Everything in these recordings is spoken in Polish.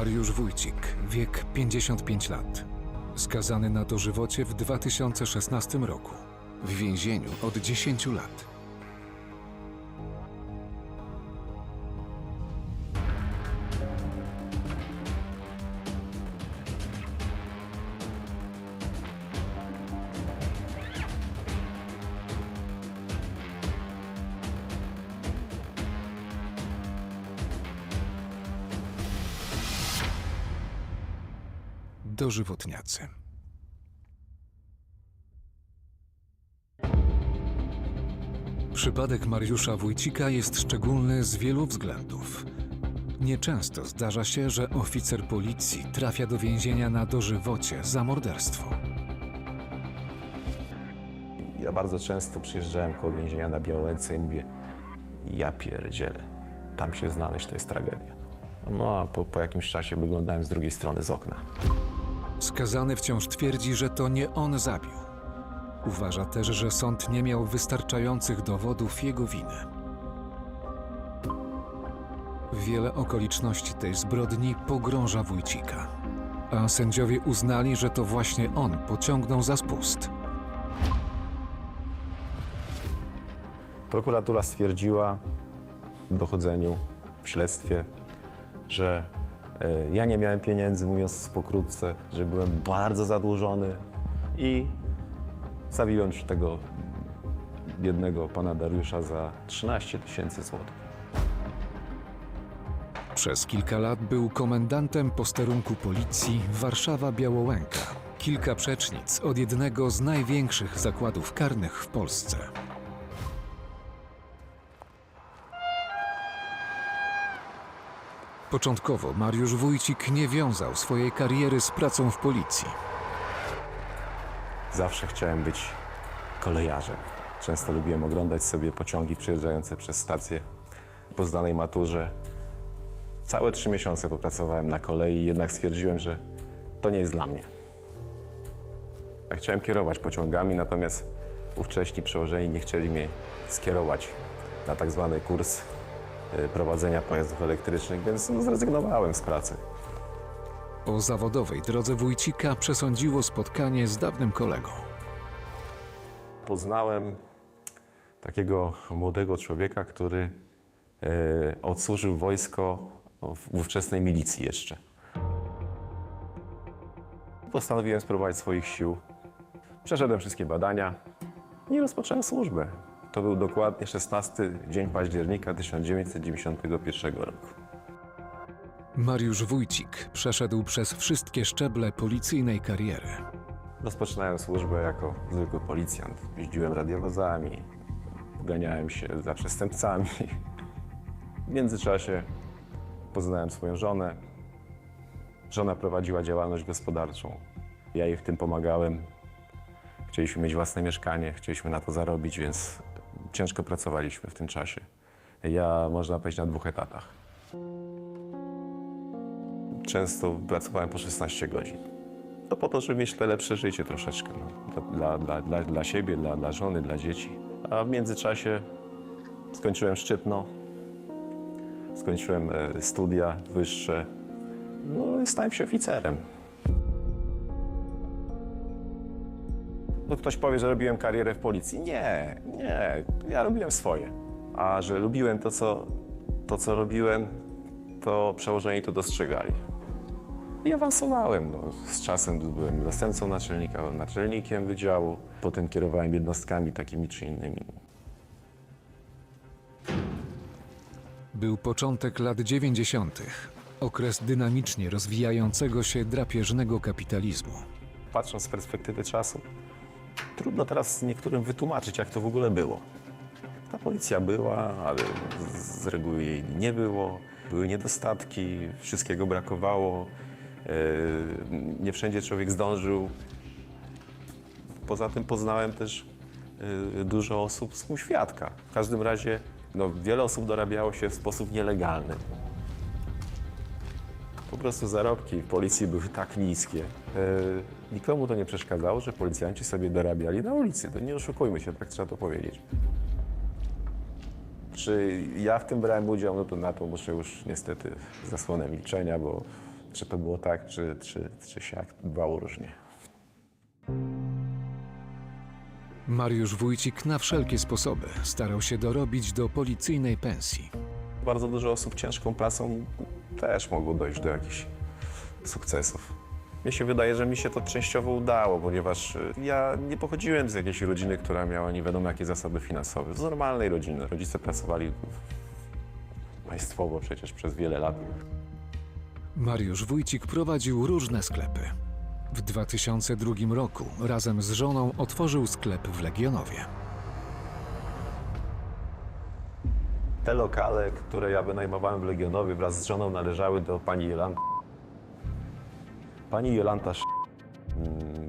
Mariusz Wójcik, wiek 55 lat. Skazany na dożywocie w 2016 roku. W więzieniu od 10 lat. Przypadek Mariusza Wójcika jest szczególny z wielu względów. Nieczęsto zdarza się, że oficer policji trafia do więzienia na dożywocie za morderstwo. Ja bardzo często przyjeżdżałem koło więzienia na Białęce i mówię, ja pierdzielę, tam się znaleźć to jest tragedia. No a po, po jakimś czasie wyglądałem z drugiej strony z okna. Skazany wciąż twierdzi, że to nie on zabił. Uważa też, że sąd nie miał wystarczających dowodów jego winy. Wiele okoliczności tej zbrodni pogrąża Wójcika, a sędziowie uznali, że to właśnie on pociągnął za spust. Prokuratura stwierdziła w dochodzeniu, w śledztwie, że e, ja nie miałem pieniędzy, mówiąc pokrótce, że byłem bardzo zadłużony i zawiłem już tego biednego pana Dariusza za 13 tysięcy złotych. Przez kilka lat był komendantem posterunku policji Warszawa-Białołęka. Kilka przecznic od jednego z największych zakładów karnych w Polsce. Początkowo Mariusz Wójcik nie wiązał swojej kariery z pracą w policji. Zawsze chciałem być kolejarzem. Często lubiłem oglądać sobie pociągi przejeżdżające przez stację. Po zdanej maturze całe trzy miesiące popracowałem na kolei jednak stwierdziłem, że to nie jest dla mnie. Chciałem kierować pociągami, natomiast ówcześni przełożeni nie chcieli mnie skierować na tak zwany kurs y, prowadzenia pojazdów elektrycznych, więc no, zrezygnowałem z pracy. Zawodowej drodze Wójcika przesądziło spotkanie z dawnym kolegą. poznałem takiego młodego człowieka, który e, odsłużył wojsko w ówczesnej milicji jeszcze. Postanowiłem spróbować swoich sił. Przeszedłem wszystkie badania i rozpocząłem służbę. To był dokładnie 16 dzień października 1991 roku. Mariusz Wójcik przeszedł przez wszystkie szczeble policyjnej kariery. Rozpoczynałem służbę jako zwykły policjant. Jeździłem radiowozami, ganiałem się za przestępcami. W międzyczasie poznałem swoją żonę. Żona prowadziła działalność gospodarczą. Ja jej w tym pomagałem. Chcieliśmy mieć własne mieszkanie, chcieliśmy na to zarobić, więc ciężko pracowaliśmy w tym czasie. Ja, można powiedzieć, na dwóch etatach. Często pracowałem po 16 godzin. To po to, żeby mieć lepsze życie troszeczkę. No. Dla, dla, dla, dla siebie, dla, dla żony, dla dzieci. A w międzyczasie skończyłem szczytno, skończyłem e, studia wyższe. No i stałem się oficerem. No ktoś powie, że robiłem karierę w policji. Nie, nie, ja robiłem swoje. A że lubiłem to, co, to, co robiłem, to przełożeni to dostrzegali. I awansowałem. No. Z czasem byłem zastępcą naczelnika, naczelnikiem wydziału. Potem kierowałem jednostkami takimi czy innymi. Był początek lat 90., okres dynamicznie rozwijającego się drapieżnego kapitalizmu. Patrząc z perspektywy czasu, trudno teraz niektórym wytłumaczyć, jak to w ogóle było. Ta policja była, ale z reguły jej nie było. Były niedostatki, wszystkiego brakowało. E, Nie wszędzie człowiek zdążył. Poza tym poznałem też e, dużo osób z półświadka. W każdym razie no, wiele osób dorabiało się w sposób nielegalny. Po prostu zarobki w policji były tak niskie. E, nikomu to nie przeszkadzało, że policjanci sobie dorabiali na ulicy. To nie oszukujmy się, tak trzeba to powiedzieć. Czy ja w tym brałem udział, no to na to muszę już niestety zasłonę milczenia, bo czy to było tak, czy, czy, czy siak. Bywało różnie. Mariusz Wójcik na wszelkie sposoby starał się dorobić do policyjnej pensji. Bardzo dużo osób ciężką pracą też mogło dojść do jakichś sukcesów. Mnie się wydaje, że mi się to częściowo udało, ponieważ y, ja nie pochodziłem z jakiejś rodziny, która miała nie wiadomo jakie zasoby finansowe. Z normalnej rodziny. Rodzice pracowali państwowo przecież przez wiele lat. Mariusz Wójcik prowadził różne sklepy. W 2002 roku razem z żoną otworzył sklep w Legionowie. Te lokale, które ja wynajmowałem w Legionowie wraz z żoną należały do pani Jolanty. Pani Jolanta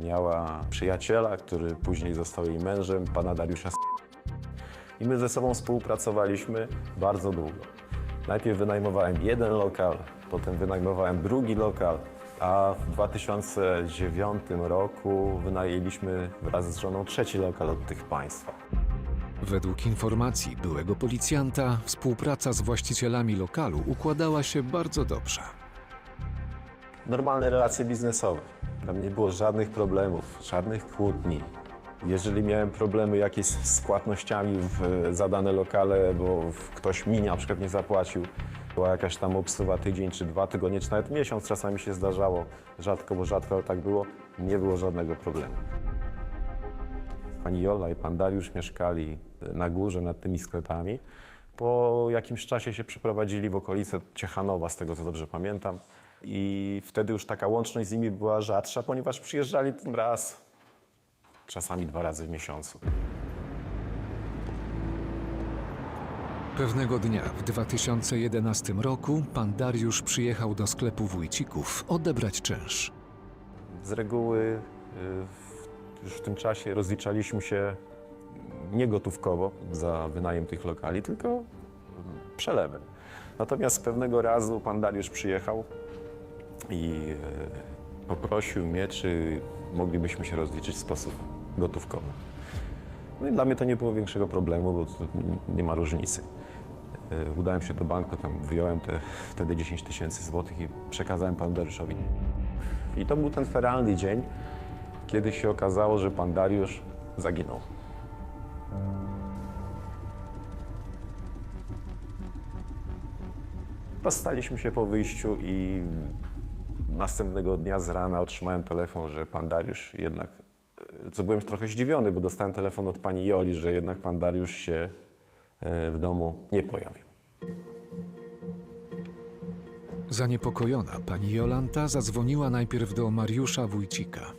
miała przyjaciela, który później został jej mężem, pana Dariusza I my ze sobą współpracowaliśmy bardzo długo. Najpierw wynajmowałem jeden lokal, potem wynajmowałem drugi lokal, a w 2009 roku wynajęliśmy wraz z żoną trzeci lokal od tych państwa. Według informacji byłego policjanta, współpraca z właścicielami lokalu układała się bardzo dobrze. normalne relacje biznesowe. Tam nie było żadnych problemów, żadnych kłótni. Jeżeli miałem problemy jakieś z płatnościami w zadane lokale, bo ktoś mi na przykład nie zapłacił, była jakaś tam obsuwa tydzień czy dwa tygodnie, czy nawet miesiąc czasami się zdarzało, rzadko, bo rzadko ale tak było, nie było żadnego problemu. Pani Jola i pan Dariusz mieszkali na górze nad tymi sklepami. Po jakimś czasie się przeprowadzili w okolice Ciechanowa, z tego co dobrze pamiętam. I wtedy już taka łączność z nimi była rzadsza, ponieważ przyjeżdżali tym raz, czasami dwa razy w miesiącu. Pewnego dnia w 2011 roku pan Dariusz przyjechał do sklepu Wójcików odebrać czynsz. Z reguły y, w- już w tym czasie rozliczaliśmy się nie gotówkowo za wynajem tych lokali, tylko przelewem. Natomiast pewnego razu pan Dariusz przyjechał i y, poprosił mnie, czy moglibyśmy się rozliczyć w sposób gotówkowy. No i dla mnie to nie było większego problemu, bo nie ma różnicy. Y, Udałem się do banku, tam wyjąłem te wtedy 10 tysięcy złotych i przekazałem panu Dariuszowi. I to był ten feralny dzień, kiedy się okazało, że pan Dariusz zaginął. Rozstaliśmy się po wyjściu i następnego dnia z rana otrzymałem telefon, że pan Dariusz jednak, e, co byłem trochę zdziwiony, bo dostałem telefon od pani Joli, że jednak pan Dariusz się e, w domu nie pojawił. Zaniepokojona pani Jolanta zadzwoniła najpierw do Mariusza Wójcika.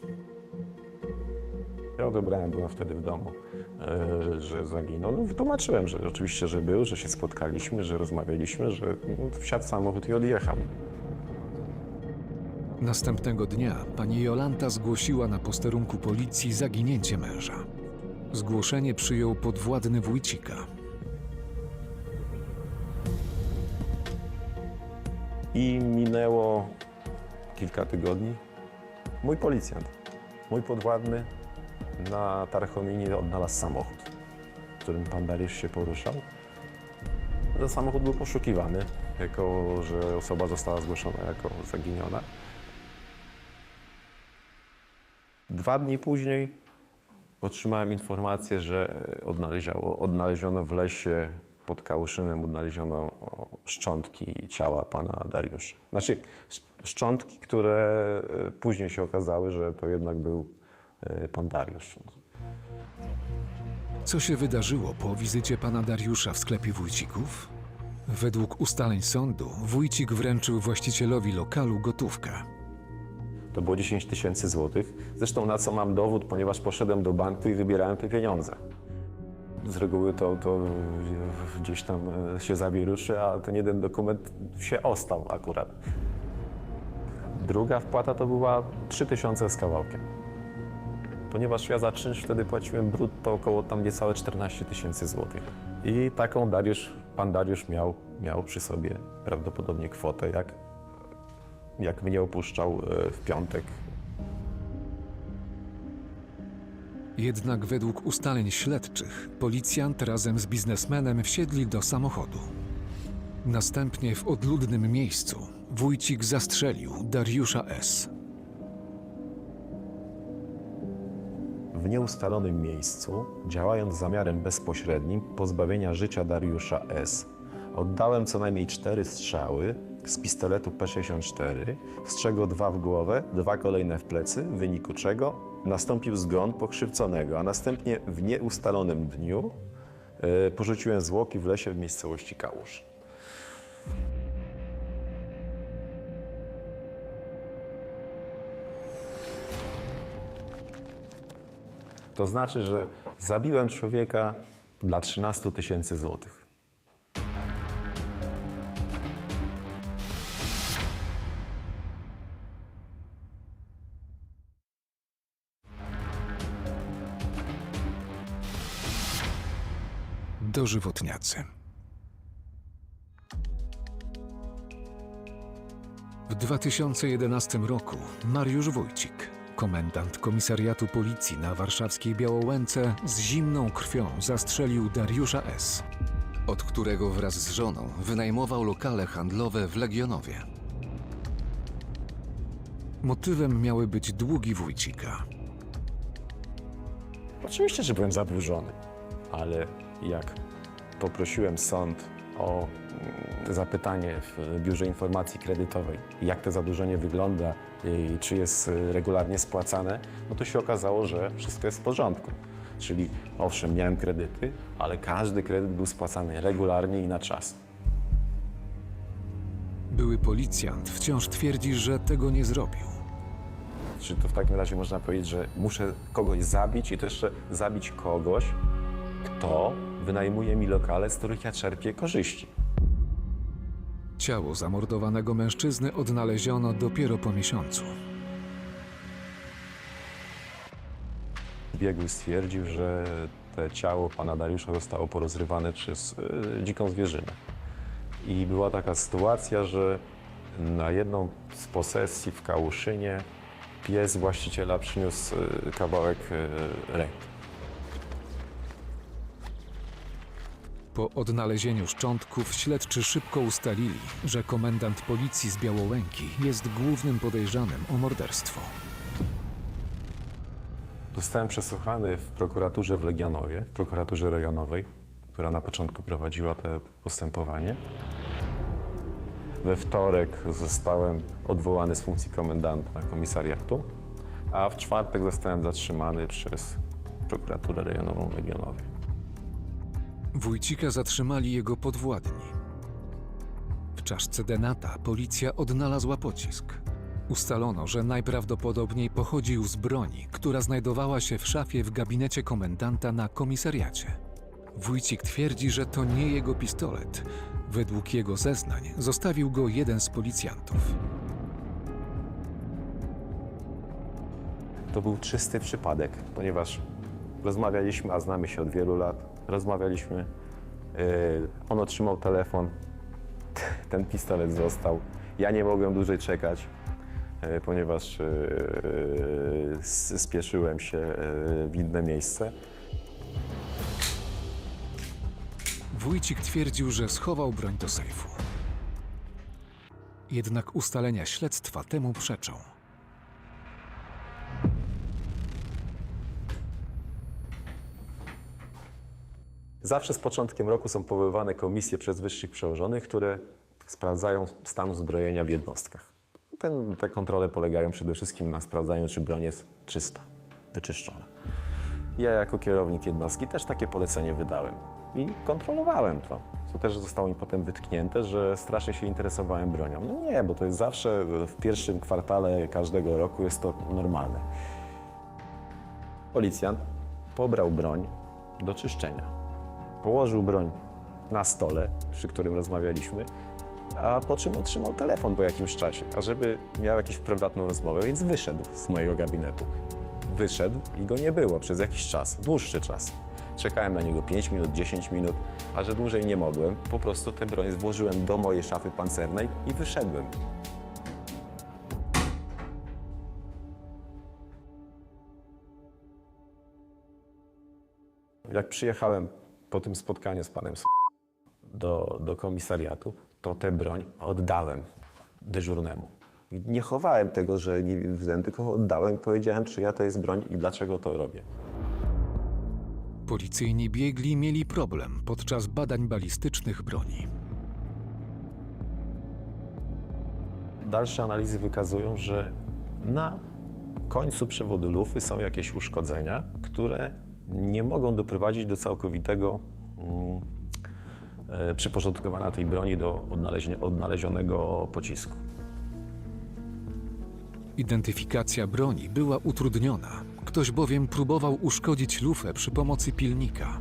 Ja odebrałem, byłem wtedy w domu, e, że zaginął. No, wytłumaczyłem, że oczywiście, że był, że się spotkaliśmy, że rozmawialiśmy, że no, wsiadł samochód i odjechał. Następnego dnia pani Jolanta zgłosiła na posterunku policji zaginięcie męża. Zgłoszenie przyjął podwładny Wójcika. I minęło kilka tygodni. Mój policjant, mój podwładny na Tarchominie odnalazł samochód, którym pan Dariusz się poruszał. Ten samochód był poszukiwany, jako że osoba została zgłoszona jako zaginiona. Dwa dni później otrzymałem informację, że odnaleziono, odnaleziono w lesie pod Kałuszynem odnaleziono szczątki ciała pana Dariusza. Znaczy sz- szczątki, które e, później się okazały, że to jednak był e, pan Dariusz. Co się wydarzyło po wizycie pana Dariusza w sklepie Wójcików? Według ustaleń sądu Wójcik wręczył właścicielowi lokalu gotówkę. To było 10 tysięcy złotych. Zresztą na co mam dowód, ponieważ poszedłem do banku i wybierałem te pieniądze. Z reguły to, to gdzieś tam e, się zawieruszy, a ten jeden dokument się ostał akurat. Druga wpłata to była 3 tysiące z kawałkiem. Ponieważ ja za czynsz wtedy płaciłem brutto około tam niecałe 14 tysięcy złotych. I taką Dariusz, pan Dariusz miał, miał przy sobie prawdopodobnie kwotę, jak, jak mnie opuszczał e, w piątek Jednak według ustaleń śledczych, policjant razem z biznesmenem wsiedli do samochodu. Następnie w odludnym miejscu Wójcik zastrzelił Dariusza S. W nieustalonym miejscu, działając zamiarem bezpośrednim pozbawienia życia Dariusza S., oddałem co najmniej cztery strzały z pistoletu P64, z czego dwa w głowę, dwa kolejne w plecy, w wyniku czego nastąpił zgon pokrzywdzonego, a następnie w nieustalonym dniu e, porzuciłem zwłoki w lesie w miejscowości Kałusz. To znaczy, że zabiłem człowieka dla 13 tysięcy złotych. Dożywotniacy. W 2011 roku Mariusz Wójcik, komendant komisariatu policji na warszawskiej Białołęce, z zimną krwią zastrzelił Dariusza S., od którego wraz z żoną wynajmował lokale handlowe w Legionowie. Motywem miały być długi Wójcika. Oczywiście, że byłem zadłużony, ale jak poprosiłem sąd o mm, zapytanie w Biurze Informacji Kredytowej, jak to zadłużenie wygląda i czy jest y, regularnie spłacane, no to się okazało, że wszystko jest w porządku. Czyli owszem, miałem kredyty, ale każdy kredyt był spłacany regularnie i na czas. Były policjant wciąż twierdzi, że tego nie zrobił. Czy to w takim razie można powiedzieć, że muszę kogoś zabić i to jeszcze zabić kogoś, kto wynajmuje mi lokale, z których ja czerpię korzyści? Ciało zamordowanego mężczyzny odnaleziono dopiero po miesiącu. Biegły stwierdził, że te ciało pana Dariusza zostało porozrywane przez y, dziką zwierzynę. I była taka sytuacja, że na jedną z posesji w Kałuszynie pies właściciela przyniósł y, kawałek y, ręki. Po odnalezieniu szczątków śledczy szybko ustalili, że komendant policji z Białołęki jest głównym podejrzanym o morderstwo. Zostałem przesłuchany w prokuraturze w Legionowie, w prokuraturze rejonowej, która na początku prowadziła to postępowanie. We wtorek zostałem odwołany z funkcji komendanta komisariatu, a w czwartek zostałem zatrzymany przez prokuraturę rejonową w Legionowie. Wójcika zatrzymali jego podwładni. W czaszce denata policja odnalazła pocisk. Ustalono, że najprawdopodobniej pochodził z broni, która znajdowała się w szafie w gabinecie komendanta na komisariacie. Wójcik twierdzi, że to nie jego pistolet. Według jego zeznań zostawił go jeden z policjantów. To był czysty przypadek, ponieważ rozmawialiśmy, a znamy się od wielu lat. Rozmawialiśmy. Yy, on otrzymał telefon, ten pistolet został. Ja nie mogłem dłużej czekać, yy, ponieważ s- spieszyłem się w inne miejsce. Wójcik twierdził, że schował broń do sejfu. Jednak ustalenia śledztwa temu przeczą. Zawsze z początkiem roku są powoływane komisje przez wyższych przełożonych, które sprawdzają stan uzbrojenia w jednostkach. Ten, te kontrole polegają przede wszystkim na sprawdzaniu, czy broń jest czysta, wyczyszczona. Ja jako kierownik jednostki też takie polecenie wydałem i kontrolowałem to. Co też zostało mi potem wytknięte, że strasznie się interesowałem bronią. No nie, bo to jest zawsze w pierwszym kwartale każdego roku jest to normalne. Policjant pobrał broń do czyszczenia położył broń na stole, przy którym rozmawialiśmy, a po czym otrzymał telefon po jakimś czasie, a żeby miał jakąś prywatną rozmowę, więc wyszedł z mojego gabinetu. Wyszedł i go nie było przez jakiś czas, dłuższy czas. Czekałem na niego 5 minut, 10 minut, a że dłużej nie mogłem, po prostu tę broń włożyłem do mojej szafy pancernej i wyszedłem. Jak przyjechałem po tym spotkaniu z panem do, do komisariatu, to tę broń oddałem dyżurnemu. Nie chowałem tego, że nie wiem, tylko oddałem i powiedziałem, czyja to jest broń i dlaczego to robię. Policyjni biegli mieli problem podczas badań balistycznych broni. Dalsze analizy wykazują, że na końcu przewodu lufy są jakieś uszkodzenia, które nie mogą doprowadzić do całkowitego mm, e, przyporządkowania tej broni do odnalezionego pocisku. Identyfikacja broni była utrudniona. Ktoś bowiem próbował uszkodzić lufę przy pomocy pilnika.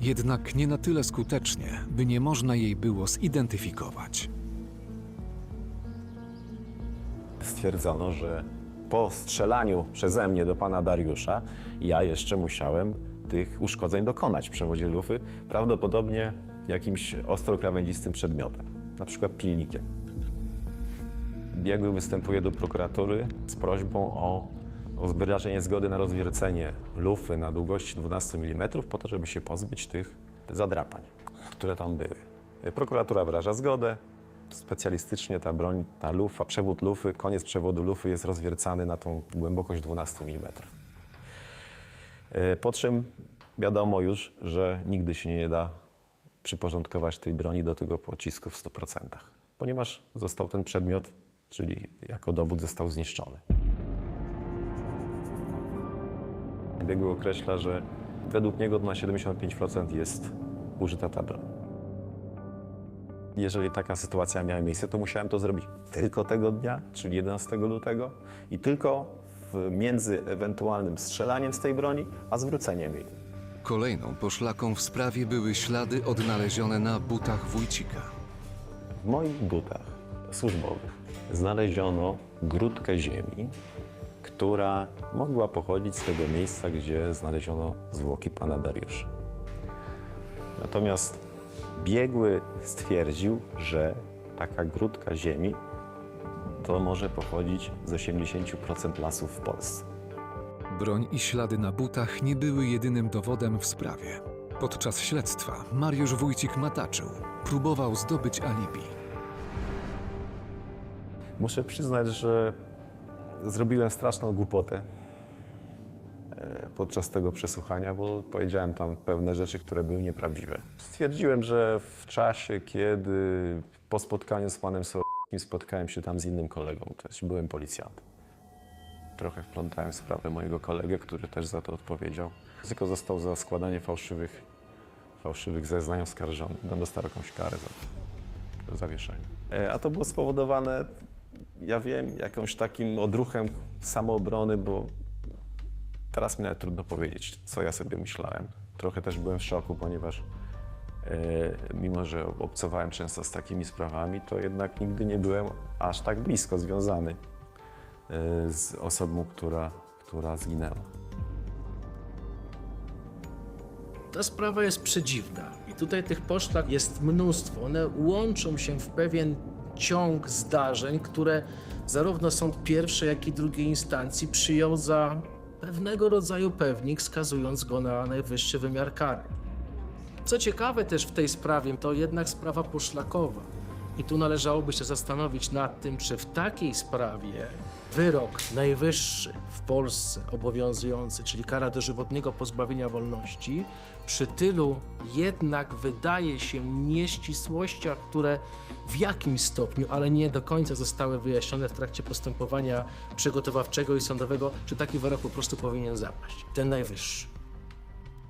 Jednak nie na tyle skutecznie, by nie można jej było zidentyfikować. Stwierdzono, że po strzelaniu przeze mnie do pana Dariusza ja jeszcze musiałem tych uszkodzeń dokonać w przewodzie lufy, prawdopodobnie jakimś ostro krawędzistym przedmiotem, na przykład pilnikiem. Biegły występuje do prokuratury z prośbą o, o wyrażenie zgody na rozwiercenie lufy na długości 12 mm po to, żeby się pozbyć tych zadrapań, które tam były. Prokuratura wyraża zgodę. Specjalistycznie ta broń, ta lufa, przewód lufy, koniec przewodu lufy jest rozwiercany na tą głębokość 12 mm. E, Po czym wiadomo już, że nigdy się nie da przyporządkować tej broni do tego pocisku w 100%, ponieważ został ten przedmiot, czyli jako dowód został zniszczony. Biegły określa, że według niego na 75% jest użyta ta broń. Jeżeli taka sytuacja miała miejsce, to musiałem to zrobić tylko tego dnia, czyli 11 lutego i tylko w, między ewentualnym strzelaniem z tej broni, a zwróceniem jej. Kolejną poszlaką w sprawie były ślady odnalezione na butach Wójcika. W moich butach służbowych znaleziono grudkę ziemi, która mogła pochodzić z tego miejsca, gdzie znaleziono zwłoki pana Dariusza. Natomiast biegły stwierdził, że taka grudka ziemi to może pochodzić z 80% lasów w Polsce. Broń i ślady na butach nie były jedynym dowodem w sprawie. Podczas śledztwa Mariusz Wójcik mataczył. Próbował zdobyć alibi. Muszę przyznać, że zrobiłem straszną głupotę podczas tego przesłuchania, bo powiedziałem tam pewne rzeczy, które były nieprawdziwe. Stwierdziłem, że w czasie, kiedy po spotkaniu z panem Sołeckim spotkałem się tam z innym kolegą, też byłem policjantem. Trochę wplątałem sprawę mojego kolegę, który też za to odpowiedział. Tylko został za składanie fałszywych, fałszywych zeznań oskarżony. Będę dostał jakąś karę za zawieszenie. E, A to było spowodowane ja wiem, jakimś takim odruchem samoobrony, bo teraz mi nawet trudno powiedzieć, co ja sobie myślałem. Trochę też byłem w szoku, ponieważ e, mimo, że obcowałem często z takimi sprawami, to jednak nigdy nie byłem aż tak blisko związany e, z osobą, która, która zginęła. Ta sprawa jest przedziwna i tutaj tych poszlak jest mnóstwo. One łączą się w pewien ciąg zdarzeń, które zarówno sąd pierwszej, jak i drugiej instancji przyjął za pewnego rodzaju pewnik, skazując go na najwyższy wymiar kary. Co ciekawe też w tej sprawie, to jednak sprawa poszlakowa. I tu należałoby się zastanowić nad tym, czy w takiej sprawie wyrok najwyższy w Polsce obowiązujący, czyli kara dożywotniego pozbawienia wolności, przy tylu jednak wydaje się nieścisłościach, które w jakimś stopniu, ale nie do końca zostały wyjaśnione w trakcie postępowania przygotowawczego i sądowego, czy taki wyrok po prostu powinien zapaść. Ten najwyższy.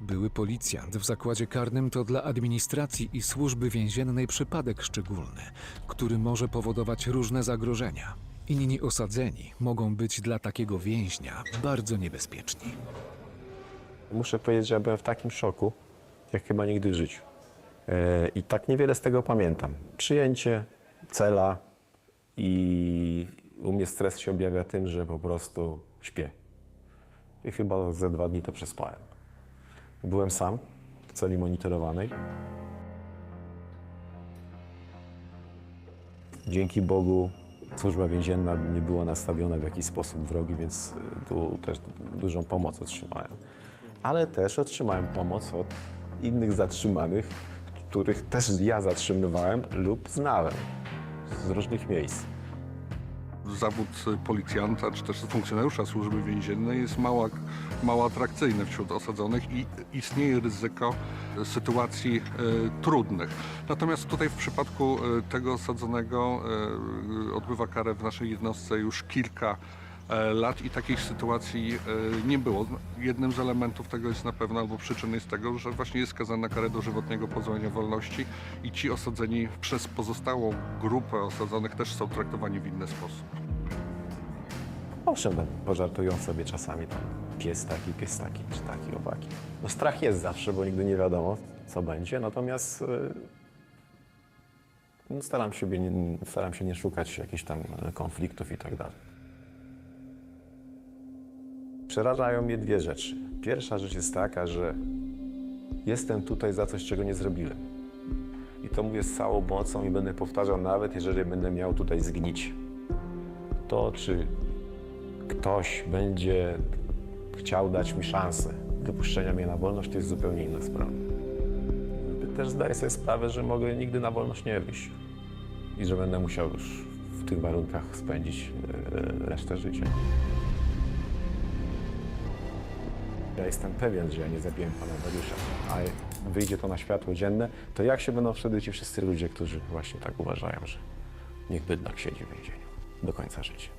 Były policjant w zakładzie karnym to dla administracji i służby więziennej przypadek szczególny, który może powodować różne zagrożenia. Inni osadzeni mogą być dla takiego więźnia bardzo niebezpieczni. Muszę powiedzieć, że byłem w takim szoku, jak chyba nigdy w życiu. E, I tak niewiele z tego pamiętam. Przyjęcie, cela i u mnie stres się objawia tym, że po prostu śpię. I chyba ze dwa dni to przespałem. Byłem sam w celi monitorowanej. Dzięki Bogu służba więzienna nie była nastawiona w jakiś sposób wrogi, więc y, tu też dużą pomoc otrzymałem. Ale też otrzymałem pomoc od innych zatrzymanych, których też ja zatrzymywałem lub znałem. z różnych miejsc. Zawód policjanta czy też funkcjonariusza służby więziennej jest mało, mało atrakcyjny wśród osadzonych i istnieje ryzyko sytuacji e, trudnych. Natomiast tutaj w przypadku e, tego osadzonego e, odbywa karę w naszej jednostce już kilka lat i takich sytuacji e, nie było. Jednym z elementów tego jest na pewno, albo przyczyn jest tego, że właśnie jest skazany na karę dożywotniego pozbawienia wolności i ci osadzeni przez pozostałą grupę osadzonych też są traktowani w inny sposób. Owszem, pożartują sobie czasami tam pies taki, pies taki, czy taki, owaki. No strach jest zawsze, bo nigdy nie wiadomo, co będzie, natomiast e, no, staram, się, nie, staram się nie szukać jakichś tam e, konfliktów i tak dalej. Przerażają mnie dwie rzeczy. Pierwsza rzecz jest taka, że jestem tutaj za coś, czego nie zrobiłem. I to mówię z całą mocą i będę powtarzał nawet, jeżeli będę miał tutaj zgnić. To, czy ktoś będzie chciał dać mi szansę wypuszczenia mnie na wolność, to jest zupełnie inna sprawa. Też zdaję sobie sprawę, że mogę nigdy na wolność nie wyjść i że będę musiał już w tych warunkach spędzić e, resztę życia. Ja jestem pewien, że ja nie zabiłem pana Dariusza, a wyjdzie to na światło dzienne, to jak się będą wtedy ci wszyscy ludzie, którzy właśnie tak uważają, że niech bydlak siedzi w więzieniu do końca życia.